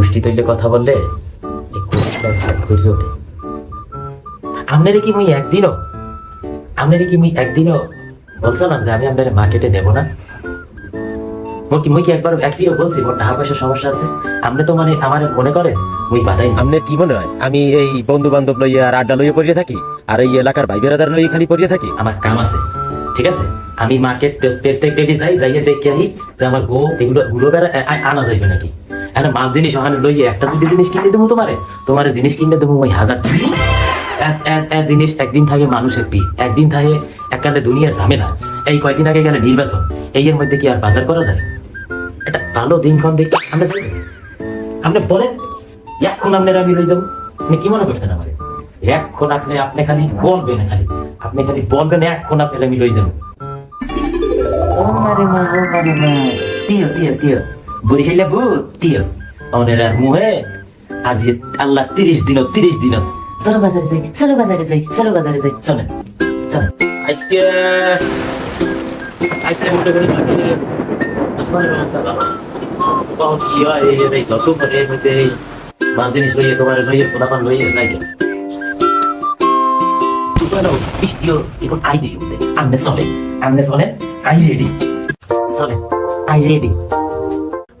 গোষ্ঠী তুললে কথা বললে আপনারে কি মুই একদিনও আপনারে কি মুই একদিনও বলছিলাম যে আমি আপনার মার্কেটে নেব না? মুই কি মুই কি একবার একদিনও বলছি মোর টাকা পয়সার সমস্যা আছে? আপনি তো মানে আমার মনে করেন মুই বাধাই আপনার কি মনে হয়? আমি এই বন্ধু বান্ধব লইয়া আর আড্ডা লইয়া পড়িয়ে থাকি? আর এই এলাকার ভাই বেড়াদার লইয়া খালি পড়িয়ে থাকি? আমার কাম আছে ঠিক আছে? আমি মার্কেট ডেলি যাই যাইয়ে দেখে আহি যে আমার গো এগুলো গুলো বেড়া আনা যাইবে নাকি? এখন মাল জিনিস ওখানে লইয়ে একটা দুটি জিনিস কিনে দেবো তোমারে? তোমার জিনিস কিনে দেবো ওই হাজার এক- জিনিস একদিন থাকে মানুষের পি একদিন থাকে এককালে দুনিয়ার ঝামেলা। এই কয়েকদিন আগে গেলে নির্বাচন এই এর মধ্যে কি আর বাজার করা যায়? এটা ভালো দিনক্ষণ দেখে আমরা যাই। আপনি বলেন এখন আপনার আমি লই যাব। আপনি কি মনে করছেন আমার? এখন আপনি আপনি খালি বলবেন খালি। আপনি খালি বলবেন এখন আপনার আমি লই যাব। ও মারে মা ও মারে মা। তিয় তিয় তিয়। বরিশাইলে ভূত তিয়। ওনের মুহে আজ আল্লাহ তিরিশ দিন তিরিশ দিন চলো বাজারে যাই, চলো বাজারে যাই, চলো বাজারে যাই চলেন চলেন আজকে চলে চলে, আই রেডি। চলে, আই রেডি।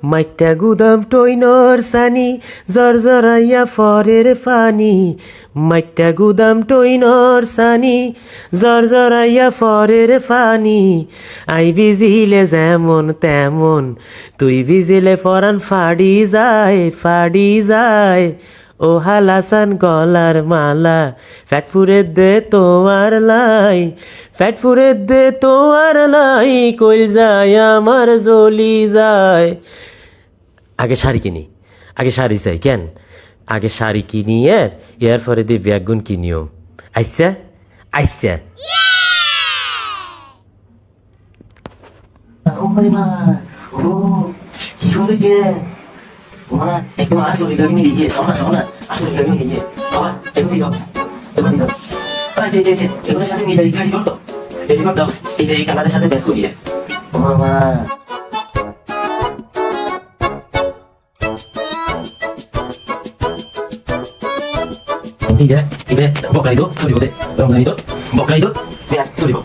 মাইটা গুদাম টইনর সানি জরজরাইয়া ফরের ফানি। মাইটা গুদাম টইনর সানি জরজরাইয়া ফরের ফানি। আই বিজিলে যেমন তেমন, তুই বিজিলে ফরান ফাড়ি যায় ফাড়ি যায়। ও হালাসান গলার মালা, ফ্যাট দে তোমার লাই। ফ্যাট দে তোমার লাই, কইল যায় আমার জলি যায়। আগে শাড়ি কিনি। আগে শাড়ি চাই, কেন? আগে শাড়ি কিনি এর এর পরে দিয়ে ব্যাগুন কিনিও আইসা আইসা ও Tiga, ibe, bokai do, suri bote, rongkai do, bokai do, bea, suri bo.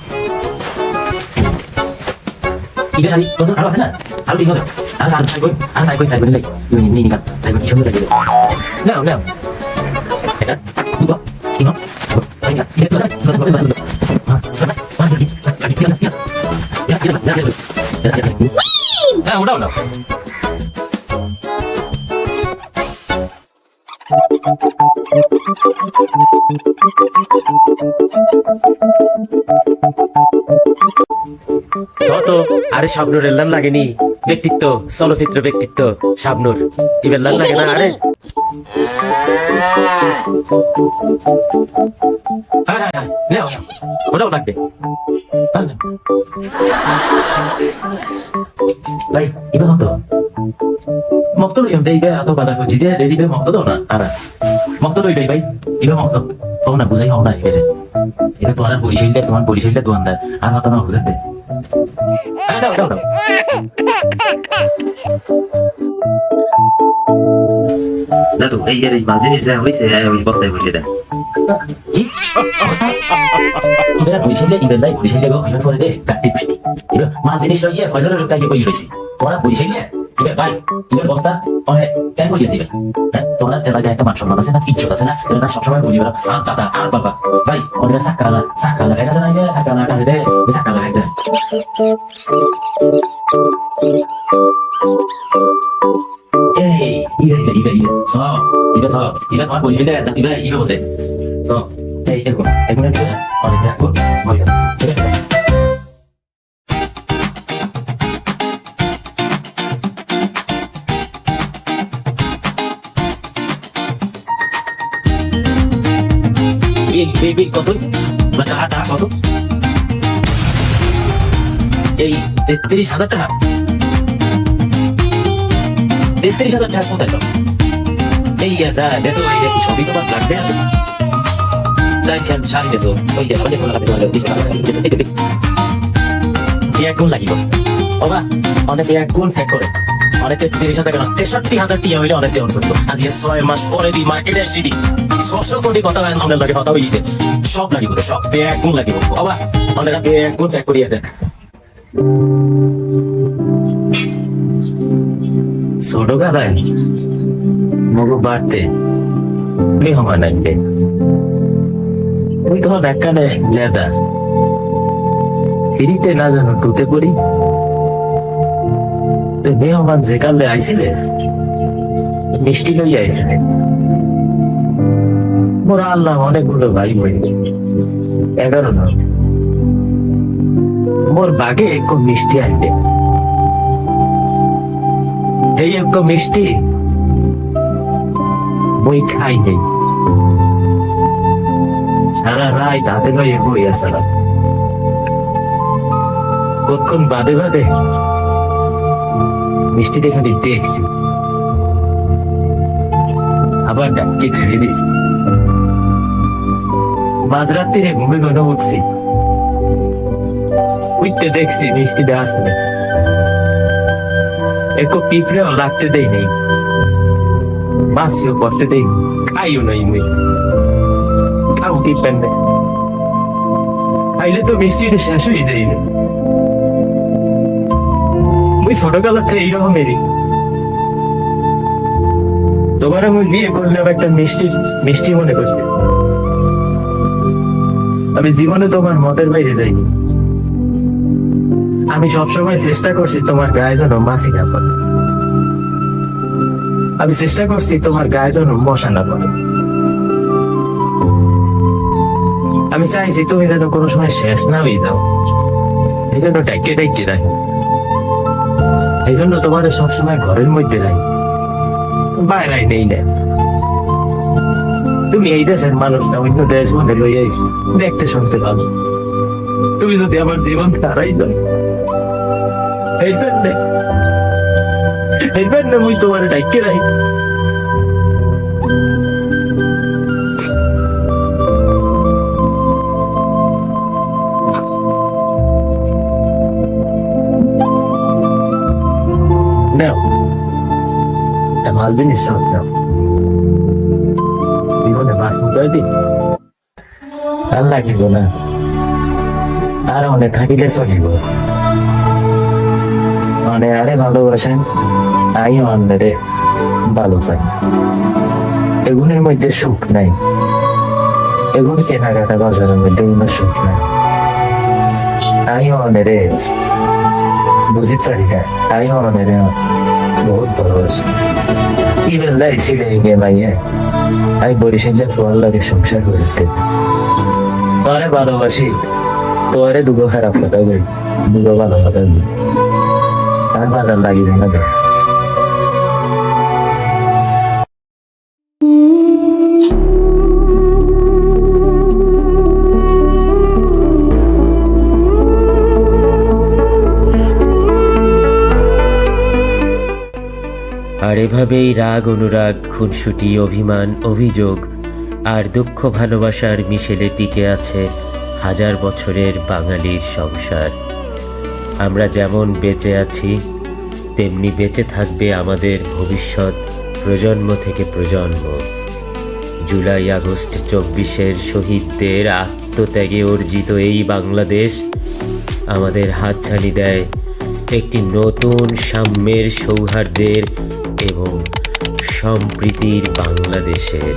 Ibe sani, tonton aro asana, aro tingo do, aro sani, sai koi, aro sai koi, sai koi nilai, yu ni ni kan, sai koi kisho nilai do. Leo, leo. Eka, tuko, kino, bo, inga, ibe, tuko, tuko, tuko, tuko, tuko. Ah, tuko, mana lagi, lagi, tiga, tiga, tiga, tiga, tiga, tiga, tiga, tiga. Eh, udah, udah. Thank you. Thank you. শত আরে শাবনুর এল্লান লাগেনি ব্যক্তিত্ব চলচ্চিত্র ব্যক্তিত্ব শাবনুর ইবেল্লান লাগে না আরে হ্যাঁ হ্যাঁ হ্যাঁ নাও ওটাও লাগবে হ্যাঁ, নাও। ভাই 이거 먹도 먹도록 이런데 이거 아도 받아 그 지대 레디베 먹도도 나 알아 먹도도 이거 ভাই 이거 먹도 또 나 বুঝাই হও না 이거 এটা তোমার বরিশাইলে তোমার বরিশাইলে দোয়ানদার আর হতো না বুঝাতে আরে দাও দাও দাও দাদু এই এর এই মাঝে যা হইছে ওই বস্তায় ভরিয়ে দাদু, এই এর মাঝে যা হয়েছে ওই বস্তায় বসিয়ে দেন। এবার বুঝিলে ইবেন দাই বুঝিলে গো ইবেন ফোনে দে কাটি পিটি এবার মা জিনিস রইয়া ফজলের রূপটা গিয়ে বই রইছি ওরা ভাই ইবে বস্তা অনে কেন বইয়ে দিবে? হ্যাঁ তোমরা এলাকায় একটা মান সম্মান না? ইজ্জত আছে, না? তোমরা সবসময় বলি বেড়া আর দাদা, আর বাবা, ভাই অনেক সাকালা সাকালা এটা আছে না? ইবে সাকালা কাটে দে সাকালা কাটে এই ইবে ইবে ইবে ইবে স ইবে স ইবে তোমার বুঝিলে ইবে ইবে বলতে তো এই, এরকম এগুলো অনেক দেখো এই কত হয়েছে টাকা টাকা কত? এই তেত্রিশ হাজার টাকা। তেত্রিশ হাজার টাকা কোথায়? এই যা এই যে সবই তোমার লাগবে এক গুণ লাগিব অনেকে এক গুণ ফেক করে। অনেকে তিরিশ হাজার টাকা তেষট্টি হাজার টিয়া হইলে অনেক দেওয়ার করতো আজ ছয় মাস পরে দি মার্কেটে আসি দি। ছশো কোটি কথা হয় আমাদের লাগে কথা হইতে। সব লাগিব সব। এক গুণ লাগিব বাবা। অনেক এক গুণ ফেক করিয়ে দেন। ছোট গালায় মগু বাড়তে। মেহমান আনবে ওই তখন একখানে লেদা। ফিরিতে না জানো টুতে পড়ি। তো মেহমান যে কালে আইছিলে, মিষ্টি লই আইছিলে। মোরা আল্লাহ অনেকগুলো ভাই বই এগারো জন। মোর বাগে একটু মিষ্টি আনবে এই একটু মিষ্টি বই খাই নেই। সারা রাত হাতে লইয়ে বই আসলাম কতক্ষণ বাদে বাদে মিষ্টিটা খালি দেখছি। আবার ডাককে ছেড়ে দিছি। মাঝরাত্রিরে ঘুমে ঘন উঠছি। উঠতে দেখছি মিষ্টিটা আসলে একটু পিঁপড়েও লাগতে দেই নেই। মাছিও করতে দেই খাইও নাই মুই। খাও কি পেন্ডে খাইলে তো মিষ্টিটা শেষ হয়ে যাইবে মুই ছোটবেলা এইরকমেরই। তোমার আমি বিয়ে করলে একটা মিষ্টি মিষ্টি মনে করতে আমি জীবনে তোমার মতের বাইরে যাইনি। আমি সবসময় চেষ্টা করছি তোমার গায়ে যেন মাছি না পড়ে। আমি চেষ্টা করছি তোমার গায়ে যেন মশা না পড়ে। আমি চাইছি তুমি যেন কোনো সময় শেষ না হয়ে যাও। এই জন্য ডাইকে ডাইকে রাখি। এই জন্য তোমার সবসময় ঘরের মধ্যে রাখি বাইরে নেই না। তুমি এই দেশের মানুষ না, অন্য দেশ মনে লইয়া দেখতে শুনতে ভালো। তুমি যদি আমার জীবন তারাই দাও, এই জন্যে, এই মুই তোমার ডাইকে রাখি। এটা মাল জিনিস সব নাও জীবনে বাস মুখাই দিন লাগিব না। আর অনেক থাকিলে চলিব মানে আরে ভালোবাসেন আইও ভালো পাই এগুলোর মধ্যে সুখ নাই। এগুলো কেনাকাটা বাজারের মধ্যে কোনো সুখ নাই। আইও আনে বুঝি পারি না আইও আনে রে বহুত ভালোবাসি কি বেলা ছিলে গে মাইয়া আমি বরিশালে ফোয়ার লাগে সংসার করতে তোরে ভালোবাসি তোরে দুগো খারাপ কথা বলি দুগো ভালো কথা বলি আর ভালো লাগিবে না এভাবেই রাগ, অনুরাগ, খুনসুটি, অভিমান, অভিযোগ আর দুঃখ ভালোবাসার মিশেলে টিকে আছে হাজার বছরের বাঙালির সংসার। আমরা যেমন বেঁচে আছি, তেমনি বেঁচে থাকবে আমাদের ভবিষ্যৎ প্রজন্ম থেকে প্রজন্ম। জুলাই, আগস্ট, চব্বিশের শহীদদের আত্মত্যাগে অর্জিত এই বাংলাদেশ আমাদের হাতছানি দেয় একটি নতুন সাম্যের সৌহার্দ্যের এবং সম্প্রীতির বাংলাদেশের